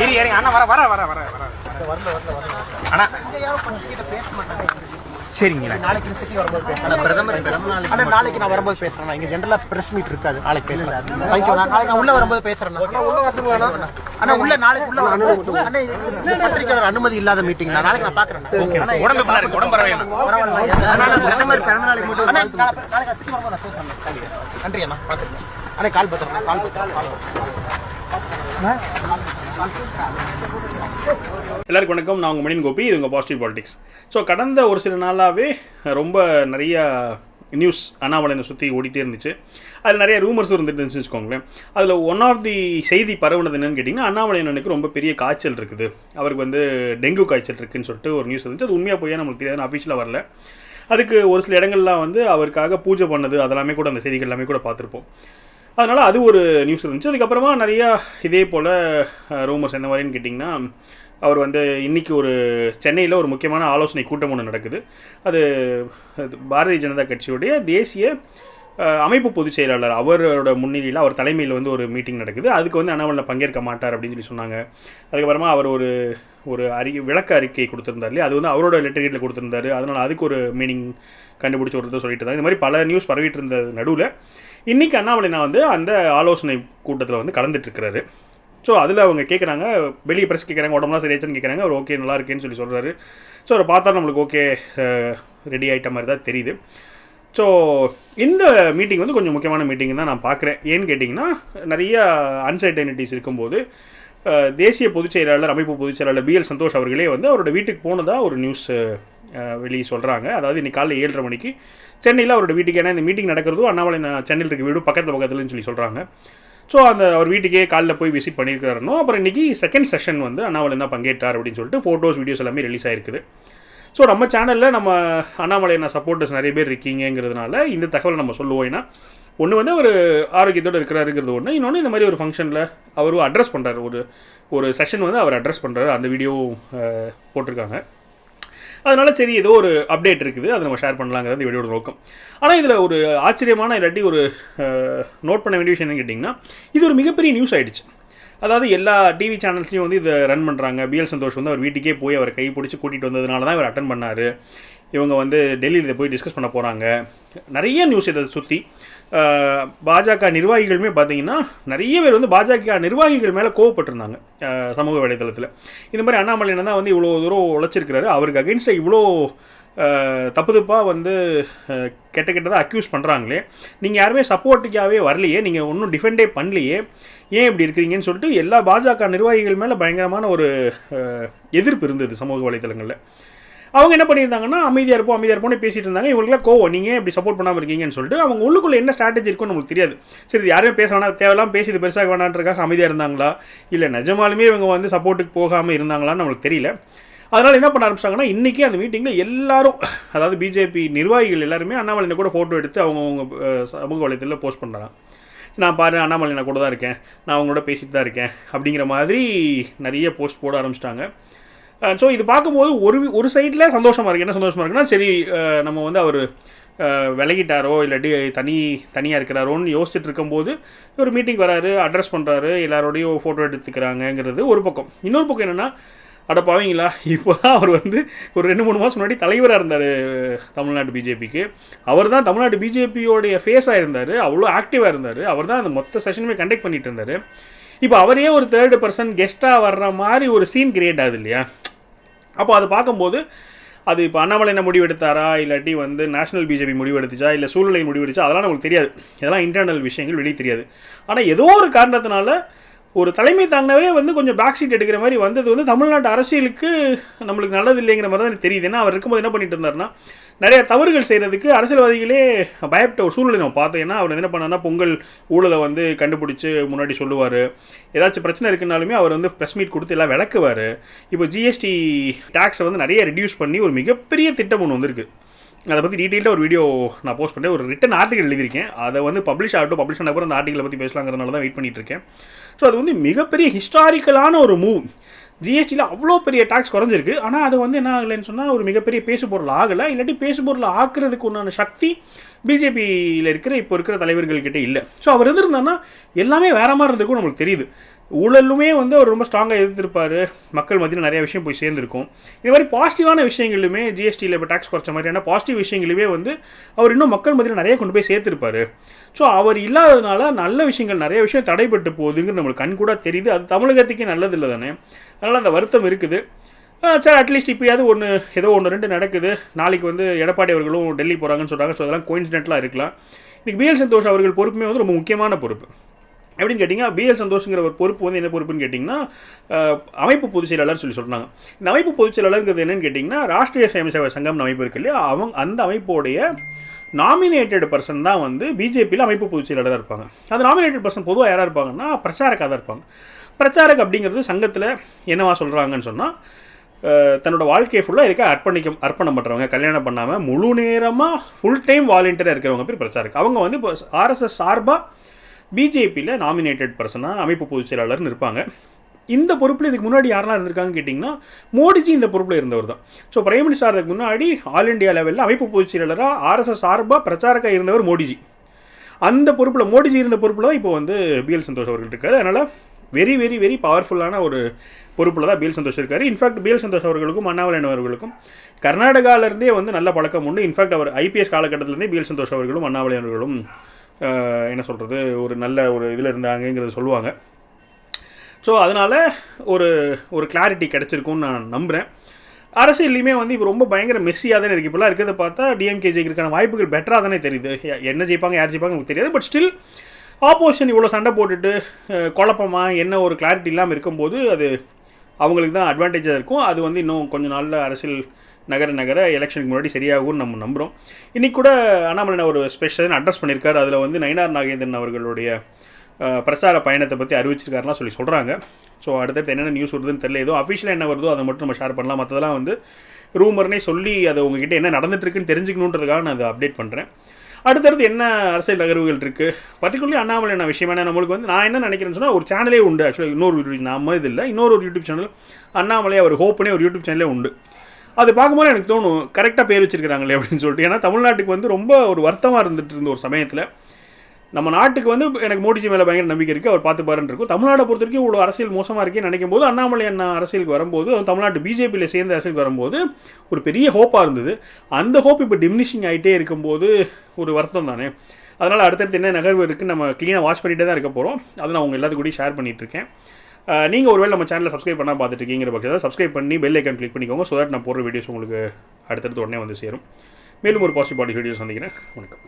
இரு இறங்க அண்ணா வர வர வர வர வர. அண்ணா. சரிங்க நாளைக்கு சிட்டி வரும்போது பிரதமர் ஆனா நாளைக்கு நான் வரும்போது பேசுறேன் இங்க ஜெனரலா பிரஸ் மீட் இருக்காது. நாளைக்கு பேசுறேன். தேங்க்யூ நான் நாளைக்கு நான் உள்ள வரும்போது பேசுறேன் ஆனா உள்ள நாளைக்கு உள்ள அண்ணா இது பத்திரிக்கையாளர் அனுமதி இல்லாத மீட்டிங் நாளைக்கு நான் பாக்குறேன் உடம்பு உடம்பு பிரதமர் பிறந்த நாளைக்கு மட்டும் நாளைக்கு சிட்டி வரும்போது நான் பேசுறேன். நன்றி அண்ணா. பாத்துக்கிறேன் அண்ணா கால் பத்திரம் கால் பத்திரம். எல்லாருக்கும் வணக்கம். நான் உங்கள் மணியன் கோபி இது உங்கள் பாசிட்டிவ் பாலிடிக்ஸ் ஸோ கடந்த ஒரு சில நாளாகவே ரொம்ப நிறைய நியூஸ் அண்ணாமலையை சுற்றி ஓடிட்டே இருந்துச்சு. அதில் நிறைய ரூமர்ஸ் இருந்துட்டு இருந்துச்சு வச்சுக்கோங்களேன். அதில் ஒன் ஆஃப் தி செய்தி பரவுனது என்னென்னு கேட்டிங்கன்னா அண்ணாமலை அண்ணனுக்கு ரொம்ப பெரிய காய்ச்சல் இருக்குது. அவருக்கு வந்து டெங்கு காய்ச்சல் இருக்குதுன்னு சொல்லிட்டு ஒரு நியூஸ் இருந்துச்சு அது உண்மையாக போய் நம்மளுக்கு தெரியாது. அஃபிஷியலாக வரல. அதுக்கு ஒரு சில இடங்கள்லாம் வந்து அவருக்காக பூஜை பண்ணது அதெல்லாமே கூட அந்த செய்திகள் எல்லாமே கூட பார்த்துருப்போம். அதனால் அது ஒரு நியூஸ் இருந்துச்சு. அதுக்கப்புறமா நிறையா இதே போல் ரூமர்ஸ் எந்த மாதிரின்னு கேட்டிங்கன்னா அவர் வந்து இன்றைக்கி ஒரு சென்னையில் ஒரு முக்கியமான ஆலோசனை கூட்டம் ஒன்று நடக்குது. அது அது பாரதிய ஜனதா கட்சியுடைய தேசிய அமைப்பு பொதுச் செயலாளர் அவரோட முன்னிலையில் அவர் தலைமையில் வந்து ஒரு மீட்டிங் நடக்குது. அதுக்கு வந்து அண்ணாமலை பங்கேற்க மாட்டார் அப்படின்னு சொல்லி சொன்னாங்க. அதுக்கப்புறமா அவர் ஒரு ஒரு அறிக்கை விளக்க அறிக்கை கொடுத்துருந்தார் இல்லையா? அது வந்து அவரோட லெட்டர்கேட்டில் கொடுத்துருந்தாரு. அதனால் அதுக்கு ஒரு மீனிங் கண்டுபிடிச்சி ஒருத்தர் சொல்லிட்டு இருந்தாங்க இந்த மாதிரி பல நியூஸ் பரவிட்டு இருந்த நடுவில் இன்றைக்கி அண்ணாமலை நான் வந்து அந்த ஆலோசனை கூட்டத்தில் வந்து கலந்துட்டுருக்கிறாரு. ஸோ அதில் அவங்க கேட்குறாங்க வெளியே பிரஸ் கேட்குறாங்க உடம்புலாம் சரியாச்சுன்னு கேட்குறாங்க அவர் ஓகே நல்லா இருக்கேன்னு சொல்லி சொல்கிறாரு ஸோ அவரை பார்த்தா நம்மளுக்கு ஓகே ரெடி ஆகிட்ட மாதிரி தான் தெரியுது. ஸோ இந்த மீட்டிங் வந்து கொஞ்சம் முக்கியமான மீட்டிங் தான் நான் பார்க்குறேன் ஏன்னு கேட்டிங்கன்னா நிறைய அன்சர்டனிட்டிஸ் இருக்கும்போது தேசிய பொதுச் செயலாளர் அமைப்பு பொதுச் செயலாளர் பிஎல் சந்தோஷ் அவர்களே வந்து அவரோட வீட்டுக்கு போனதாக ஒரு நியூஸ் வெளியே சொல்கிறாங்க அதாவது இன்றைக்கி காலையில் ஏழரை மணிக்கு சென்னையில் அவரோட வீட்டுக்கு ஏன்னா இந்த மீட்டிங் நடக்கிறதும் அண்ணாமலை சென்னையில் இருக்க வீடு பக்கத்தில் பக்கத்துலன்னு சொல்லி சொல்கிறாங்க ஸோ அந்த அவர் வீட்டுக்கே காலைல போய் விசிட் பண்ணியிருக்காருனோ அப்புறம் இன்றைக்கி செகண்ட் செஷன் வந்து அண்ணாமலை தான் பங்கேற்றார் அப்படின்னு சொல்லிட்டு ஃபோட்டோஸ் வீடியோஸ் எல்லாமே ரிலீஸ் ஆயிருக்குது. ஸோ நம்ம சேனலில் நம்ம அண்ணாமலை நான் சப்போர்ட்டர்ஸ் நிறைய பேர் இருக்கீங்கங்கிறதுனால இந்த தகவலை நம்ம சொல்லுவோம். ஏன்னா ஒன்று வந்து ஒரு ஆரோக்கியத்தோடு இருக்கிறாருங்கிறது ஒன்று இன்னொன்று இந்த மாதிரி ஒரு ஃபங்க்ஷனில் அவரும் அட்ரஸ் பண்ணுறாரு ஒரு ஒரு செஷன் வந்து அவர் அட்ரஸ் பண்ணுறாரு அந்த வீடியோ போட்டிருக்காங்க. அதனால சரி ஏதோ ஒரு அப்டேட் இருக்குது. அதை நம்ம ஷேர் பண்ணலாங்கிறது இந்த வீடியோட நோக்கம். ஆனால் இதில் ஒரு ஆச்சரியமான இல்லாட்டி ஒரு நோட் பண்ண வேண்டிய விஷயம் என்னன்னு கேட்டிங்கன்னா இது ஒரு மிகப்பெரிய நியூஸ் ஆகிடுச்சு அதாவது எல்லா டிவி சேனல்ஸ்லையும் வந்து இதை ரன் பண்ணுறாங்க பிஎல் சந்தோஷ் வந்து அவர் வீட்டுக்கே போய் அவர் கை பிடிச்சி கூட்டிகிட்டு வந்ததுனால தான் இவர் அட்டன் பண்ணார். இவங்க வந்து டெல்லியில் இதை போய் டிஸ்கஸ் பண்ண போகிறாங்க நிறைய நியூஸ் இதை சுற்றி பாஜக நிர்வாகிகளுமே பார்த்தீங்கன்னா நிறைய பேர் வந்து பாஜக நிர்வாகிகள் மேலே கோவப்பட்டிருந்தாங்க சமூக வலைதளத்தில். இந்த மாதிரி அண்ணாமலை தான் வந்து இவ்வளோ தூரம் உழைச்சிருக்கிறாரு. அவருக்கு அகென்ஸ்டாக இவ்வளோ தப்பு தப்பாக வந்து கெட்ட கெட்டதாக அக்யூஸ் பண்ணுறாங்களே நீங்கள் யாருமே சப்போர்ட்டிக்காகவே வரலையே நீங்கள் ஒன்றும் டிஃபெண்டே பண்ணலையே. ஏன் இப்படி இருக்கிறீங்கன்னு சொல்லிட்டு எல்லா பாஜக நிர்வாகிகள் மேலே பயங்கரமான ஒரு எதிர்ப்பு இருந்தது சமூக வலைதளங்களில். அவங்க என்ன பண்ணியிருந்தாங்கன்னா அமைதியாக இருப்போம் அமைதியாக இருப்போம்னு பேசிட்டு இருந்தாங்க. இவங்களுக்குலாம் கோவம். நீங்கள் இப்படி சப்போர்ட் பண்ணாமல் இருக்கீங்கன்னு சொல்லிட்டு அவங்க உள்ளுக்குள்ளே என்ன ஸ்ட்ராட்டஜி இருக்குன்னு நமக்கு தெரியாது. சரி இது யாரையும் பேச வேணாம். தேவையில்லாம் பேசி இது பெருசாக வேணான்றக்காக அமைதியாக இருந்தாங்களா? இல்லை நிஜமாலுமே இவங்க வந்து சப்போர்ட்டுக்கு போகாமல் இருந்தாங்களான்னு நம்மளுக்கு தெரியல. அதனால் என்ன பண்ண ஆரம்பிச்சிட்டாங்கன்னா இன்றைக்கி அந்த மீட்டிங்கில் எல்லாரும் அதாவது பிஜேபி நிர்வாகிகள் எல்லாருமே அண்ணாமலையில் கூட ஃபோட்டோ எடுத்து அவங்கவுங்க சமூக வலைத்தளத்தில் போஸ்ட் பண்ணுறாங்க நான் பாரு அண்ணாமலை நான் கூட தான் இருக்கேன். நான் அவங்களோட பேசிட்டு தான் இருக்கேன். அப்படிங்கிற மாதிரி நிறைய போஸ்ட் போட ஆரம்பிச்சிட்டாங்க. ஸோ இது பார்க்கும்போது ஒரு ஒரு சைடில் சந்தோஷமாக இருக்குது என்ன சந்தோஷமாக இருக்குன்னா சரி நம்ம வந்து அவர் விலகிட்டாரோ இல்லாட்டி தனி தனியாக இருக்கிறாரோன்னு யோசிச்சுட்டு இருக்கும்போது ஒரு மீட்டிங் வராரு அட்ரஸ் பண்ணுறாரு எல்லாரோடையும் ஃபோட்டோ எடுத்துக்கிறாங்கங்கிறது ஒரு பக்கம். இன்னொரு பக்கம் என்னென்னா அட பாவீங்களா இப்போ தான் அவர் வந்து ஒரு ரெண்டு மூணு மாதம் முன்னாடி தலைவராக இருந்தார் தமிழ்நாடு பிஜேபிக்கு. அவர் தான் தமிழ்நாடு பிஜேபியோடைய ஃபேஸாக இருந்தார் அவ்வளோ ஆக்டிவாக இருந்தார் அவர் தான் அந்த மொத்த செஷனுமே கண்டக்ட் பண்ணிட்டு இருந்தார். இப்போ அவரே ஒரு தேர்டு பர்சன் கெஸ்ட்டாக வர்ற மாதிரி ஒரு சீன் கிரியேட் ஆகுது இல்லையா? அப்போ அது பார்க்கும்போது அது இப்போ அண்ணாமலை என்ன முடிவெடுத்தாரா? இல்லாட்டி வந்து நேஷனல் பிஜேபி முடிவெடுத்துச்சா? இல்லை சூழ்நிலை முடிவெடுச்சா? அதெல்லாம் நமக்கு தெரியாது. இதெல்லாம் இன்டர்னல் விஷயங்கள் வெளியே தெரியாது. ஆனால் ஏதோ ஒரு காரணத்தினால ஒரு தலைமை தாங்கினவரே வந்து கொஞ்சம் பேக் சீட் எடுக்கிற மாதிரி வந்தது வந்து தமிழ்நாட்டு அரசியலுக்கு நம்மளுக்கு நல்லது இல்லைங்கிற மாதிரி தான் எனக்கு தெரியுது. ஏன்னா அவர் இருக்கும்போது என்ன பண்ணிட்டு இருந்தாருன்னா நிறைய தவறுகள் செய்கிறதுக்கு அரசியல்வாதிகளே பயப்பட்ட ஒரு சூழ்நிலை நம்ம பார்த்தோம். ஏன்னா அவர் என்ன பண்ணார்னா பொங்கல் ஊழலை வந்து கண்டுபிடிச்சு முன்னாடி சொல்லுவார். ஏதாச்சும் பிரச்சனை இருக்குனாலுமே அவர் வந்து ப்ரெஸ் மீட் கொடுத்து எல்லாம் விளக்குவார். இப்போ ஜிஎஸ்டி டேக்ஸை வந்து நிறைய ரெடியூஸ் பண்ணி ஒரு மிகப்பெரிய திட்டம் ஒன்று வந்திருக்கு. அதை பற்றி டீட்டெயிலாக ஒரு வீடியோ நான் போஸ்ட் பண்ணேன் ஒரு ரிட்டன் ஆர்டிகல் எழுதியிருக்கேன். அதை வந்து பப்ளிஷ் ஆகட்டும் பப்ளிஷ் ஆன அப்புறம் அந்த ஆர்டிகளை பற்றி பேசலாங்கிறதுனால தான் வெயிட் பண்ணிட்டு இருக்கேன். ஸோ அது வந்து மிகப்பெரிய ஹிஸ்டாரிக்கலான ஒரு மூவ் ஜிஎஸ்டியில் அவ்வளோ பெரிய டாக்ஸ் குறைஞ்சிருக்கு. ஆனால் அது வந்து என்ன ஆகலைன்னு சொன்னால் ஒரு மிகப்பெரிய பேசுபொருள் ஆகலை. இல்லாட்டி பேசுபொருள் ஆக்குறதுக்கு உண்டான சக்தி பிஜேபியில் இருக்கிற இப்போ இருக்கிற தலைவர்கள்கிட்ட இல்லை. ஸோ அவர் இருந்திருந்தாருன்னா எல்லாமே வேற மாதிரி இருந்திருக்கும் நம்மளுக்கு தெரியுது. ஊழலுமே வந்து அவர் ரொம்ப ஸ்ட்ராங்காக எதிர்த்திருப்பார். மக்கள் மத்தியில் நிறைய விஷயம் போய் சேர்ந்துருக்கும். இது மாதிரி பாசிட்டிவான விஷயங்களுமே ஜிஎஸ்டியில் இப்போ டேக்ஸ் குறைச்ச மாதிரியான பாசிட்டிவ் விஷயங்களுமே வந்து அவர் இன்னும் மக்கள் மத்தியில் நிறைய கொண்டு போய் சேர்த்துருப்பார். ஸோ அவர் இல்லாததுனால நல்ல விஷயங்கள் நிறைய விஷயம் தடைப்பட்டு போகுதுங்கிறது நம்மளுக்கு கண் கூட தெரியுது. அது தமிழகத்துக்கே நல்லது இல்லை தானே. அதனால் அந்த வருத்தம் இருக்குது. சார் சரி அட்லீஸ்ட் இப்போயாவது ஒன்று ஏதோ ஒன்று ரெண்டு நடக்குது. நாளைக்கு வந்து எடப்பாடி அவர்களும் டெல்லி போகிறாங்கன்னு சொல்கிறாங்க ஸோ அதெல்லாம் கோயின்சிடென்ட்லாம் இருக்கலாம். இன்றைக்கி பிஎல் சந்தோஷ் அவர்கள் பொறுப்புமே வந்து ரொம்ப முக்கியமான பொறுப்பு. எப்படின்னு கேட்டிங்கன்னா பிஎல் சந்தோஷங்கிற ஒரு பொறுப்பு வந்து என்ன பொறுப்புன்னு கேட்டிங்கன்னா அமைப்பு பொதுச் செயலாளர் சொல்லி சொல்கிறாங்க இந்த அமைப்பு பொதுச் செயலாளருங்கிறது என்னன்னு கேட்டிங்கன்னா ராஷ்ட்ரிய சேம சேவை சங்கம் அமைப்பு இருக்கு இல்லையா? அவங்க அந்த அமைப்போடைய நாமினேட்டட் பர்சன் தான் வந்து பிஜேபியில் அமைப்பு பொதுச் செயலாளராக இருப்பாங்க. அந்த நாமினேட்டட் பர்சன் பொதுவாக யாராக இருப்பாங்கன்னா பிரச்சாரக்காக தான் இருப்பாங்க. பிரச்சாரக் அப்படிங்கிறது சங்கத்தில் என்னவா சொல்கிறாங்கன்னு சொன்னால் தன்னோட வாழ்க்கையை ஃபுல்லாக இதுக்கு அர்ப்பணிக்க அர்ப்பணம் பண்ணுறவங்க கல்யாணம் பண்ணாமல் முழு நேரமாக ஃபுல் டைம் வாலண்டியராக இருக்கிறவங்க பேர் பிரச்சாரக். அவங்க வந்து இப்போ ஆர்எஸ்எஸ் சார்பாக பிஜேபியில் நாமினேட்டட் பர்சனாக அமைப்பு பொதுச் செயலாளர்னு இருப்பாங்க. இந்த பொறுப்பில் இதுக்கு முன்னாடி யாரெல்லாம் இருந்திருக்காங்கன்னு கேட்டிங்கன்னா மோடிஜி இந்த பொறுப்பில் இருந்தவர் தான். ஸோ பிரைம் மினிஸ்டர் முன்னாடி ஆல் இண்டியா லெவலில் அமைப்பு பொதுச் செயலாளராக ஆர்எஸ்எஸ் சார்பாக பிரச்சாரக்காக இருந்தவர் மோடிஜி. அந்த பொறுப்பில் மோடிஜி இருந்த பொறுப்பில் தான் இப்போ வந்து பிஎல் சந்தோஷ் அவர்கள் இருக்காரு. அதனால் வெரி வெரி வெரி பவர்ஃபுல்லான ஒரு பொறுப்பில் தான் பிஎல் சந்தோஷ் இருக்கார். இன்ஃபேக்ட் பிஎல் சந்தோஷ் அவர்களுக்கும் அண்ணாமலையன் அவர்களுக்கும் கர்நாடகாவிலேருந்தே வந்து நல்ல பழக்கம் உண்டு. இன்ஃபேக்ட் அவர் ஐபிஎஸ் காலகட்டத்திலேருந்தே பிஎல் சந்தோஷ் அவர்களும் அண்ணாமலையன் அவர்களும் என்ன சொல்கிறது ஒரு நல்ல ஒரு இதில் இருந்தாங்கங்கிறத சொல்லுவாங்க. ஸோ அதனால் ஒரு ஒரு கிளாரிட்டி கிடச்சிருக்கும்னு நான் நம்புகிறேன் அரசியல்லையுமே வந்து இப்போ ரொம்ப பயங்கர மெஸ்ஸியாக தானே இருக்குது இப்போலாம் இருக்கிறத பார்த்தா டிஎம்கே ஜெயிக்கிறதுக்கான வாய்ப்புகள் பெட்டராக தானே தெரியுது. யா- என்ன ஜெயிப்பாங்க யார் ஜெயிப்பாங்க நமக்கு தெரியாது. பட் ஸ்டில் ஆப்போசிஷன் இவ்வளோ சண்டை போட்டுட்டு குழப்பமாக குழப்பமா என்ன ஒரு கிளாரிட்டி இல்லாமல் இருக்கும்போது அது அவங்களுக்கு தான் அட்வான்டேஜாக இருக்கும். அது வந்து இன்னும் கொஞ்சம் நாளில் அரசியல் நகர நகர எலெக்ஷனுக்கு முன்னாடி சரியாகும்னு நம்ம நம்புகிறோம் இன்றைக்கி கூட அண்ணாமலை ஒரு ஸ்பெஷல் அட்ரஸ் பண்ணியிருக்காரு. அதில் வந்து நயினார் நாகேந்திரன் அவர்களுடைய பிரச்சார பயணத்தை பற்றி அறிவிச்சிருக்காருலாம் சொல்லி சொல்கிறாங்க ஸோ அடுத்தடுத்து என்னென்ன நியூஸ் வருதுன்னு தெரியல. ஏதோ அஃபிஷியலாக என்ன வருதோ அதை மட்டும் நம்ம ஷேர் பண்ணலாம். மற்றதெல்லாம் வந்து ரூமர்னே சொல்லி அதை உங்ககிட்ட என்ன நடந்துட்டுருக்குன்னு தெரிஞ்சுக்கணுன்றதுக்காக நான் அதை அப்டேட் பண்ணுறேன் அடுத்தடுத்து என்ன அரசியல் நகர்வுகள் இருக்குது பர்டிகுலர்லி அண்ணாமலை நான் விஷயமான என்ன? நம்மளுக்கு வந்து நான் என்ன நினைக்கிறேன்னு சொன்னால் ஒரு சேனலே உண்டு. ஆக்சுவலாக இன்னொரு யூடியூப் இது இல்லை. இன்னொரு ஒரு யூடியூப் சேனல் அண்ணாமலை அவர் ஹோப்னே ஒரு யூடியூப் சேனலே உண்டு. அது பார்க்கும்போது எனக்கு தோணும் கரெக்டாக பேர் வச்சிருக்கிறாங்களே அப்படின்னு சொல்லிட்டு. ஏன்னா தமிழ்நாட்டுக்கு வந்து ரொம்ப ஒரு வருத்தமாக இருந்துட்டு இருந்த ஒரு சமயத்தில் நம்ம நாட்டுக்கு வந்து எனக்கு மோடிஜி மேலே பயங்கர நம்பிக்கை இருக்குது அவர் பார்த்து பாருன்னு இருக்கும். தமிழ்நாட்டை பொறுத்த வரைக்கும் இவ்வளோ அரசியல் மோசமாக இருக்கேன்னு நினைக்கும் போது அண்ணாமலை அண்ணா அரசியலுக்கு வரும்போது அவர் தமிழ்நாட்டு பிஜேபியில் சேர்ந்த அரசியலுக்கு வரும்போது ஒரு பெரிய ஹோப்பாக இருந்தது. அந்த ஹோப் இப்போ டிமினிஷிங் ஆகிட்டே இருக்கும்போது ஒரு வருத்தம் தானே. அதனால் அடுத்தடுத்து என்ன நகர்வு இருக்குன்னு நம்ம க்ளீனாக வாஷ் பண்ணிகிட்டே தான் இருக்க போகிறோம் அதை நான் உங்கள் எல்லாத்துக்கூடையும் ஷேர் பண்ணிகிட்ருக்கேன் இருக்கேன். நீங்கள் ஒருவேளை நம்ம சேனலில் சப்ஸ்கிரைப் பண்ணால் பார்த்துட்டு இருக்கீங்கிற பட்சத்தில் சப்ஸ்கிரைப் பண்ணி பெல் ஐக்கன் கிளிக் பண்ணிக்கோங்க ஸோ தட் நான் போடுற வீடியோஸ் உங்களுக்கு அடுத்தடுத்து உடனே வந்து சேரும். மேலும் ஒரு பாசிட்டிவ் பாடி வீடியோஸ் சந்திக்கிறேன். வணக்கம்.